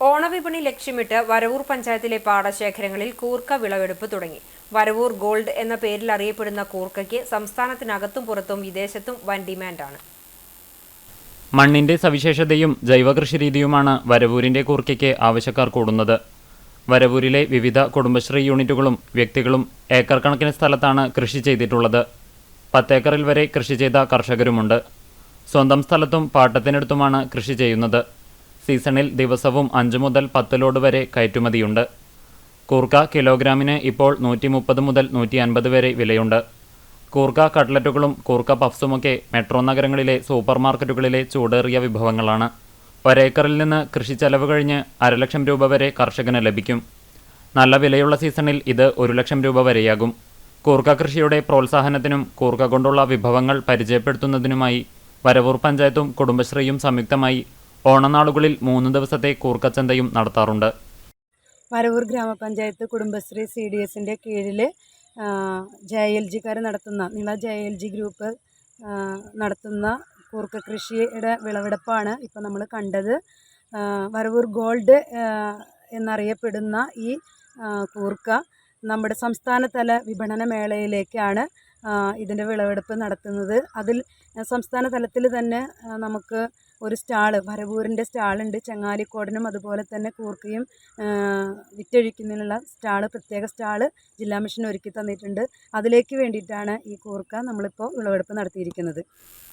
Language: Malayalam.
ഓണവിപണി ലക്ഷ്യമിട്ട് വരവൂർ പഞ്ചായത്തിലെ പാടശേഖരങ്ങളിൽ കൂർക്ക വിളവെടുപ്പ് തുടങ്ങി. വരവൂർ ഗോൾഡ് എന്ന പേരിൽ അറിയപ്പെടുന്ന കൂർക്കയ്ക്ക് സംസ്ഥാനത്തിനകത്തും പുറത്തും വിദേശത്തും വൻ ഡിമാൻഡാണ്. മണ്ണിന്റെ സവിശേഷതയും ജൈവകൃഷി രീതിയുമാണ് വരവൂരിന്റെ കൂർക്കയ്ക്ക് ആവശ്യക്കാർ കൂടുന്നത്. വരവൂരിലെ വിവിധ കുടുംബശ്രീ യൂണിറ്റുകളും വ്യക്തികളും ഏക്കർ കണക്കിന് സ്ഥലത്താണ് കൃഷി ചെയ്തിട്ടുള്ളത്. പത്തേക്കറിൽ വരെ കൃഷി ചെയ്ത കർഷകരുമുണ്ട്. സ്വന്തം സ്ഥലത്തും പാട്ടത്തിനടുത്തുമാണ് കൃഷി ചെയ്യുന്നത്. സീസണിൽ ദിവസവും അഞ്ച് മുതൽ പത്ത് ലോഡ് വരെ കയറ്റുമതിയുണ്ട്. കൂർക്ക കിലോഗ്രാമിന് ഇപ്പോൾ നൂറ്റി മുപ്പത് മുതൽ നൂറ്റി അൻപത് വരെ വിലയുണ്ട്. കൂർക്ക കട്ട്ലറ്റുകളും കൂർക്ക പഫ്സുമൊക്കെ മെട്രോ നഗരങ്ങളിലെ സൂപ്പർ മാർക്കറ്റുകളിലെ ചൂടേറിയ വിഭവങ്ങളാണ്. ഒരേക്കറിൽ നിന്ന് കൃഷി ചെലവ് കഴിഞ്ഞ് അരലക്ഷം രൂപ വരെ കർഷകന് ലഭിക്കും. നല്ല വിലയുള്ള സീസണിൽ ഇത് ഒരു ലക്ഷം രൂപ വരെയാകും. കൂർക്ക കൃഷിയുടെ പ്രോത്സാഹനത്തിനും കൂർക്ക കൊണ്ടുള്ള വിഭവങ്ങൾ പരിചയപ്പെടുത്തുന്നതിനുമായി വരവൂർ പഞ്ചായത്തും കുടുംബശ്രീയും സംയുക്തമായി ഓണനാളുകളിൽ മൂന്ന് ദിവസത്തെ കൂർക്കച്ചന്തയും നടത്താറുണ്ട്. വരവൂർ ഗ്രാമപഞ്ചായത്ത് കുടുംബശ്രീ സി ഡി എസിന്റെ കീഴിൽ ജെ എൽ ജിക്കാർ നടത്തുന്ന Nila J L G group നടത്തുന്ന കൂർക്ക കൃഷിയുടെ വിളവെടുപ്പാണ് ഇപ്പോൾ നമ്മൾ കണ്ടത്. വരവൂർ ഗോൾഡ് എന്നറിയപ്പെടുന്ന ഈ കൂർക്ക നമ്മുടെ സംസ്ഥാനതല വിപണന മേളയിലേക്കാണ് ഇതിന്റെ വിളവെടുപ്പ് നടത്തുന്നത്. അതിൽ സംസ്ഥാന തലത്തിൽ തന്നെ നമുക്ക് ഒരു സ്റ്റാൾ വരവൂരിന്റെ സ്റ്റാളുണ്ട്. ചങ്ങാലിക്കോടനും അതുപോലെ തന്നെ കൂർക്കയും വിറ്റഴിക്കുന്നതിനുള്ള സ്റ്റാൾ പ്രത്യേക സ്റ്റാൾ ജില്ലാ മിഷൻ ഒരുക്കി തന്നിട്ടുണ്ട്. അതിലേക്ക് വേണ്ടിയിട്ടാണ് ഈ കൂർക്ക നമ്മളിപ്പോൾ വിളവെടുപ്പ് നടത്തിയിരിക്കുന്നത്.